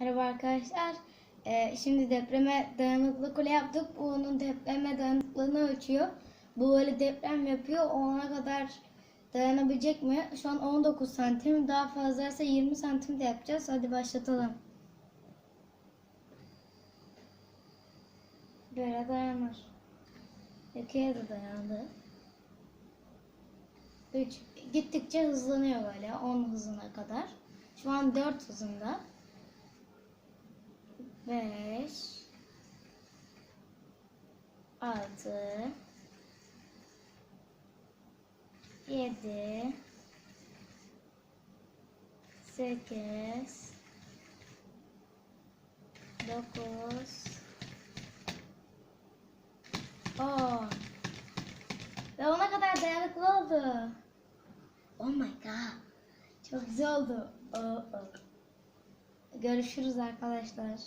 Merhaba arkadaşlar. Ee, şimdi depreme dayanıklı kule yaptık. Bu onun depreme dayanıklılığını ölçüyor. Bu böyle deprem yapıyor. Ona kadar dayanabilecek mi? Şu an 19 santim. Daha fazlaysa 20 santim de yapacağız. Hadi başlatalım. Böyle dayanır. İkiye de dayandı. 3. Gittikçe hızlanıyor böyle 10 hızına kadar. Şu an 4 hızında. 5 6 7 8 9 10 Ve ona kadar dayanıklı oldu. Oh my god. Çok güzel oldu. Oh, oh. Görüşürüz arkadaşlar.